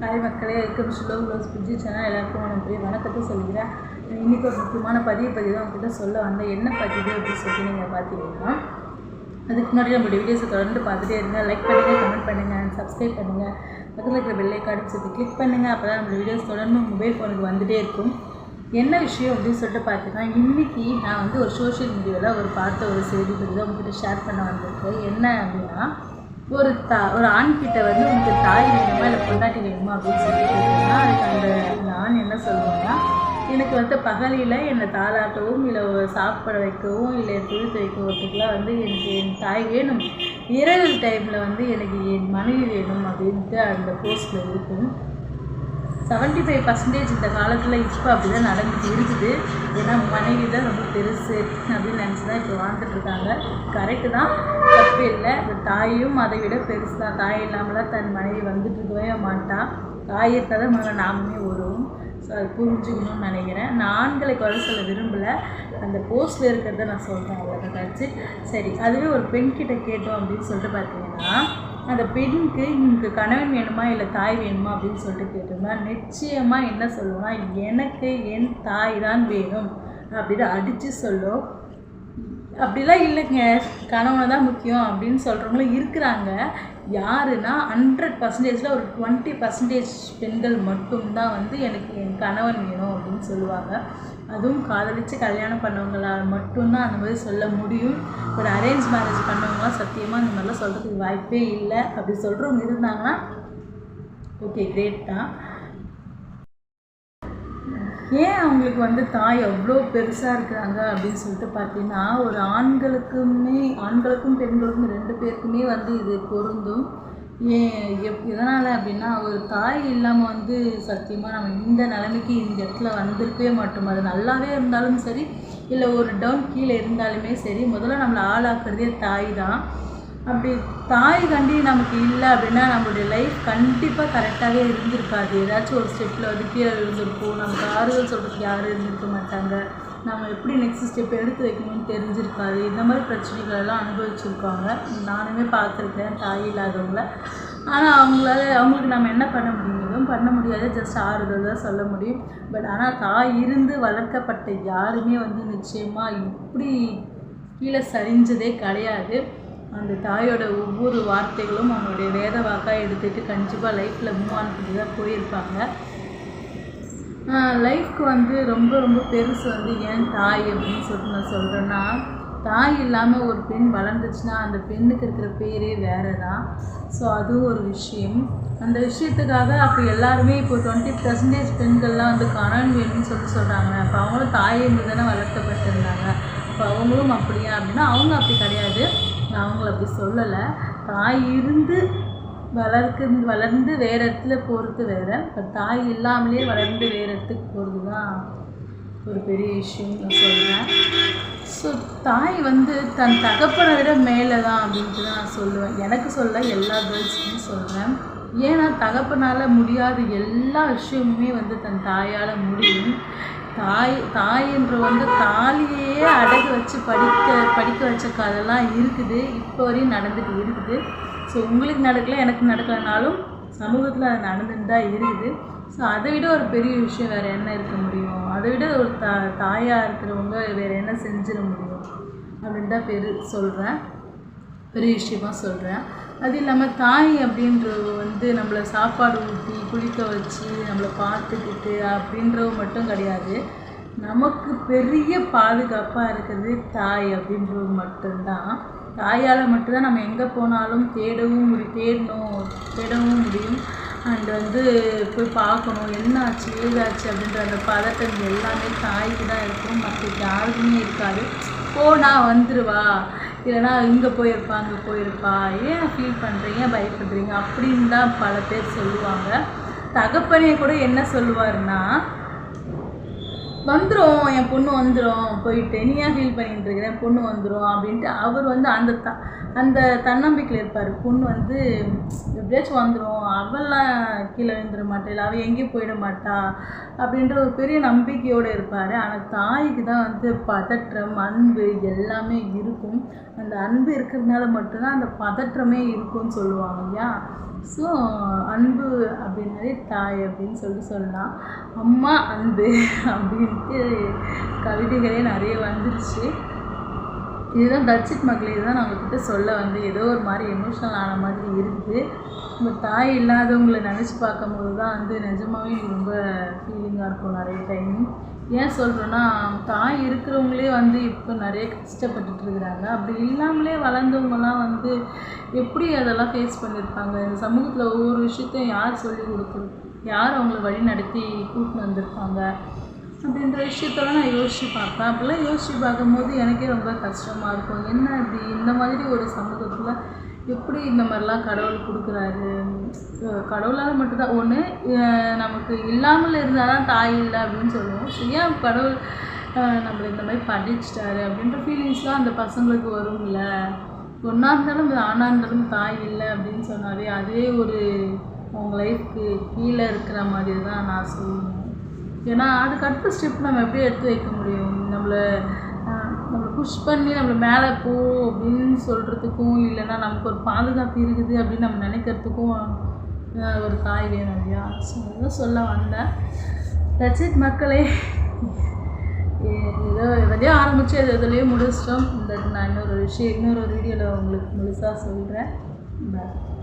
Hi மக்களே welcome slow close புஜி channel எல்லாருக்கும் வணக்கம் வணக்கத்தை சொல்லிக்கிறேன். இன்றைக்கி ஒரு முக்கியமான பதிவு பதிவு தான் உங்ககிட்ட சொல்ல வந்தேன். என்ன பதிவு அப்படின்னு சொல்லி நீங்கள் பார்த்தீங்கன்னா அதுக்கு முன்னாடி நம்மளுடைய வீடியோஸை தொடர்ந்து பார்த்துட்டே இருங்க. லைக் பண்ணுங்கள் கமெண்ட் பண்ணுங்கள் சப்ஸ்கிரைப் பண்ணுங்கள் பக்கத்தில் இருக்கிற பெல்லை கார்டு கிளிக் பண்ணுங்கள் அப்போ தான் நம்மளுடைய வீடியோஸ் தொடர்ந்து மொபைல் ஃபோனுக்கு வந்துகிட்டே இருக்கும். என்ன விஷயம் அப்படின்னு சொல்லிட்டு பார்த்தீங்கன்னா இன்றைக்கி நான் வந்து ஒரு சோஷியல் மீடியாவில் ஒரு பார்த்த ஒரு செய்தி பற்றி தான் உங்ககிட்ட ஷேர் பண்ண வந்திருக்கேன். என்ன அப்படின்னா ஒரு தா ஒரு ஆண் கிட்ட வந்து உங்களுக்கு தாய் வேணுமா இல்லை பொண்டாட்டி வேணுமா அப்படின்னு சொல்லிட்டு கேட்டீங்கன்னா அதுக்கு அந்த அந்த ஆண் என்ன சொல்லுவாங்கன்னா எனக்கு வந்து பகலில் என்னை தாளாட்டவும் இல்லை சாப்பிட வைக்கவும் இல்லை துணி துவைக்கிறதுக்குலாம் வந்து எனக்கு என் தாய் வேணும். இரவு டைமில் வந்து எனக்கு என் மனைவி வேணும் அப்படின்ட்டு அந்த போஸ்ட்டில் இருக்கும். செவன்ட்டி ஃபைவ் பர்சன்டேஜ் இந்த காலத்தில் இப்போ அப்படி தான் நடந்துட்டு இருக்குது. ஏன்னா மனைவி தான் ரொம்ப பெருசு அப்படின்னு நினச்சி தான் இப்போ வாழ்ந்துட்டு இருக்காங்க கரெக்டு தான். தப்பு இல்லை. இந்த தாயும் அதை விட பெருசு தான். தாய் இல்லாமலாம் தன் மனைவி வந்துட்டு இருக்கவே மாட்டா. தாயை தான் முதல்ல நாமுமே வரும் ஸோ அது புரிஞ்சுக்கணும்னு நினைக்கிறேன். நான் ஆண்களை குறை சொல்ல விரும்பலை. அந்த போஸ்ட்டில் இருக்கிறத நான் சொல்கிறேன் அவ்வளோதாச்சு சரி அதுவே ஒரு பெண்கிட்ட கேட்டோம் அப்படின்னு சொல்லிட்டு பார்த்தீங்கன்னா அந்த பெண்ணுக்கு இவனுக்கு கணவன் வேணுமா இல்லை தாய் வேணுமா அப்படின்னு சொல்லிட்டு கேட்டோம்னா நிச்சயமாக என்ன சொல்லுவோம்னா எனக்கு என் தாய் தான் வேணும் அப்படின்னு அடித்து சொல்லும். அப்படிலாம் இல்லைங்க. கணவனை தான் முக்கியம் அப்படின்னு சொல்கிறவங்களும் இருக்கிறாங்க. யாருன்னா ஹண்ட்ரட் பர்சன்டேஜில் ஒரு டுவெண்ட்டி பர்சன்டேஜ் பெண்கள் மட்டும்தான் வந்து எனக்கு என் கணவன் வேணும் அப்படின்னு சொல்லுவாங்க. அதுவும் காதலித்து கல்யாணம் பண்ணவங்களால் மட்டும்தான் அந்த மாதிரி சொல்ல முடியும். ஒரு அரேஞ்ச் மேரேஜ் பண்ணவங்களாம் சத்தியமாக அந்த மாதிரிலாம் சொல்கிறதுக்கு வாய்ப்பே இல்லை. அப்படி சொல்கிறவங்க இருந்தாங்கன்னா ஓகே கிரேட் தான். ஏன் அவங்களுக்கு வந்து தாய் அவ்வளோ பெருசாக இருக்கிறாங்க அப்படின்னு சொல்லிட்டு பார்த்தீங்கன்னா ஒரு ஆண்களுக்குமே ஆண்களுக்கும் பெண்களுக்கும் ரெண்டு பேருக்குமே வந்து இது பொருந்தும். ஏன் எப் எதனால் அப்படின்னா ஒரு தாய் இல்லாமல் வந்து சத்தியமாக நம்ம இந்த நிலைமைக்கு இந்த இடத்துல வந்திருக்கவே மாட்டோம். அது நல்லாவே இருந்தாலும் சரி இல்லை ஒரு டவுன் கீழே இருந்தாலுமே சரி முதல்ல நம்மளை ஆளாக்குறதே தாய் தான். அப்படி தாய் கண்டி நமக்கு இல்லை அப்படின்னா நம்மளுடைய லைஃப் கண்டிப்பாக கரெக்டாகவே இருந்திருக்காது. ஏதாச்சும் ஒரு ஸ்டெப்பில் வந்து கீழே இருந்திருக்கும் நமக்கு ஆறுதல் சொல்கிறதுக்கு யாரும் இருந்திருக்க மாட்டாங்க. நம்ம எப்படி நெக்ஸ்ட் ஸ்டெப் எடுத்து வைக்கணும்னு தெரிஞ்சிருக்காது. இந்த மாதிரி பிரச்சனைகள் எல்லாம் அனுபவிச்சிருக்காங்க நானுமே பார்த்துருக்கேன் தாய் இல்லாதவங்கள. ஆனால் அவங்களால அவங்களுக்கு நம்ம என்ன பண்ண முடியும்? பண்ண முடியாது. ஜஸ்ட் ஆறுதல் தான் சொல்ல முடியும். பட் ஆனால் தாய் இருந்து வளர்க்கப்பட்ட யாருமே வந்து நிச்சயமாக இப்படி கீழே சரிஞ்சதே கிடையாது. அந்த தாயோட ஒவ்வொரு வார்த்தைகளும் அவங்களுடைய வேத வாக்காக எடுத்துகிட்டு கண்டிப்பாக லைஃப்பில் மூவ் ஆன் பண்ணி தான் போயிருப்பாங்க லைஃப்க்கு வந்து ரொம்ப ரொம்ப பெருசு வந்து ஏன் தாய் அப்படின்னு சொல்லிட்டு நான் சொல்கிறேன்னா தாய் இல்லாமல் ஒரு பெண் வளர்ந்துச்சுன்னா அந்த பெண்ணுக்கு இருக்கிற பேரே வேறு தான் ஸோ அதுவும் ஒரு விஷயம். அந்த விஷயத்துக்காக அப்போ எல்லாருமே இப்போ டுவெண்ட்டி பர்சன்டேஜ் பெண்கள்லாம் வந்து கணவன் வேணும்னு சொல்லிட்டு சொல்கிறாங்க அப்போ அவங்களும் தாயை தானே வளர்த்தப்பட்டிருந்தாங்க இப்போ அவங்களும் அப்படியா அப்படின்னா அவங்க அப்படி கிடையாது. அவங்கள அப்படி சொல்லலை. தாய் இருந்து வளர்க்கு வளர்ந்து வேறு இடத்துல போகிறது வேறு. பட் தாய் இல்லாமலே வளர்ந்து வேறு இடத்துக்கு போகிறது தான் ஒரு பெரிய விஷயம் நான் சொல்கிறேன் ஸோ தாய் வந்து தன் தகப்பனை விட மேலே தான் அப்படின்ட்டு தான் நான் சொல்லுவேன். எனக்கு சொல்ல எல்லா கேர்ள்ஸுமே சொல்கிறேன் ஏன்னா தகப்பனால் முடியாத எல்லா விஷயமுமே வந்து தன் தாயால் முடியும். தாய் தாயின்ற வந்து தாலியே அடகு வச்சு படிக்க படிக்க வச்ச கதைலாம் இருக்குது. இப்போ வரையும் நடந்துட்டு இருக்குது. ஸோ உங்களுக்கு நடக்கல எனக்கு நடக்கலைனாலும் சமூகத்தில் அது நடந்துட்டு தான் இருக்குது. ஸோ அதை விட ஒரு பெரிய விஷயம் வேறு என்ன இருக்க முடியும்? அதை விட ஒரு தா தாயாக இருக்கிறவங்க வேறு என்ன செஞ்சிட முடியும்? அப்படின்னு தான் பெரு சொல்கிறேன் பெரிய விஷயமாக சொல்கிறேன் அது இல்லாமல் தாய் அப்படின்றவ வந்து நம்மளை சாப்பாடு ஊட்டி குளிக்க வச்சு நம்மளை பார்த்துக்கிட்டு அப்படின்றவ மட்டும் கிடையாது. நமக்கு பெரிய பாதுகாப்பாக இருக்கிறது தாய் அப்படின்றது மட்டும்தான். தாயால் மட்டும்தான் நம்ம எங்கே போனாலும் தேடவும் முடி தேடணும் தேடவும் முடியும். அண்ட் வந்து போய் பார்க்கணும் என்ன ஆச்சு ஏதாச்சு அப்படின்ற அந்த பதட்டம் எல்லாமே தாய்க்கு தான் இருக்கும். மற்ற யாருக்குமே இருக்காது. போனா வந்துடுவா இல்லைனா இங்கே போயிருப்பா அங்கே போயிருப்பா ஏன் ஃபீல் பண்ணுறீங்க பயப்படுறீங்க? அப்படின்னு தான் பல பேர் சொல்லுவாங்க. தகப்பனே கூட என்ன சொல்லுவாருன்னா வந்துடும் என் பொண்ணு வந்துடும் போயிட்டு நீ ஏன் ஃபீல் பண்ணிட்டு இருக்கிற? என் பொண்ணு வந்துடும் அப்படின்ட்டு அவர் வந்து அந்த த அந்த தன்னம்பிக்கையில் இருப்பார். பொண்ணு வந்து எப்படியாச்சும் வந்துடும் அவெல்லாம் கீழே விழுந்துட மாட்டா இல்லை அவள் எங்கேயும் போயிட மாட்டா அப்படின்ற ஒரு பெரிய நம்பிக்கையோடு இருப்பார். ஆனால் தாய்க்கு தான் வந்து பதற்றம் அன்பு எல்லாமே இருக்கும். அந்த அன்பு இருக்கிறதுனால மட்டும்தான் அந்த பதற்றமே இருக்கும்னு சொல்லுவாங்க இல்லையா? ஸோ அன்பு அப்படின்னாலே தாய் அப்படின்னு சொல்லிட்டு சொல்லலாம். அம்மா அன்பு அப்படின்னு கவிதைகளே நிறைய வந்துருச்சு. இதுதான் தட்சித் மக்கள் இதுதான் நான் உங்ககிட்ட சொல்ல வந்து ஏதோ ஒரு மாதிரி எமோஷனல் ஆன மாதிரி இருக்குது நம்ம தாய் இல்லாதவங்களை நினச்சி பார்க்கும்போது தான் வந்து நிஜமாகவே ரொம்ப ஃபீலிங்காக இருக்கும் நிறைய டைம் ஏன் சொல்கிறேன்னா தாய் இருக்கிறவங்களே வந்து இப்போ நிறைய கஷ்டப்பட்டுட்டு இருக்கிறாங்க. அப்படி இல்லாமலே வளர்ந்தவங்கலாம் வந்து எப்படி அதெல்லாம் ஃபேஸ் பண்ணியிருப்பாங்க? இந்த சமூகத்தில் ஒவ்வொரு விஷயத்தையும் யார் சொல்லி கொடுத்து யார் அவங்கள வழி நடத்தி கூட்டின்னு வந்திருப்பாங்க? அப்படின்ற விஷயத்தெல்லாம் நான் யோசித்து பார்ப்பேன் அப்படிலாம் யோசித்து பார்க்கும்போது எனக்கே ரொம்ப கஷ்டமாக இருக்கும். என்ன இப்படி இந்த மாதிரி ஒரு சமூகத்தில் எப்படி இந்த மாதிரிலாம் கடவுள் கொடுக்குறாரு? கடவுளால் மட்டும்தான். ஒன்று நமக்கு இல்லாமல் இருந்தால் தான் தாய் இல்லை அப்படின்னு சொல்லுவோம். ஸோ ஏன் கடவுள் நம்மளை இந்த மாதிரி படிச்சிட்டாரு அப்படின்ற ஃபீலிங்ஸ்லாம் அந்த பசங்களுக்கு வரும்ல. ஒன்றா இருந்தாலும் அது ஆணாக இருந்தாலும் தாய் இல்லை அப்படின்னு சொன்னாலே அதே ஒரு அவங்க லைஃப்க்கு கீழே இருக்கிற மாதிரி தான் நான் சொல்லுவேன். ஏன்னா அதுக்கு அடுத்த ஸ்டெப் நம்ம எப்படி எடுத்து வைக்க முடியும்? நம்மளை நம்மளை புஷ் பண்ணி நம்மளை மேலே போ அப்படின்னு சொல்கிறதுக்கும் இல்லைன்னா நமக்கு ஒரு பாதுகாப்பு இருக்குது அப்படின்னு நம்ம நினைக்கிறதுக்கும் ஒரு தாய் வேணும் இல்லையா? ஸோ அதான் சொல்ல வந்தேன். தச்சித் மக்களே. ஏ- ஏதோ எதையோ ஆரம்பித்து எது எதுலேயோ முடிச்சிட்டோம். இந்த நான் இன்னொரு விஷயம் இன்னொரு வீடியோவில் உங்களுக்கு முழுசாக சொல்கிறேன் பாய்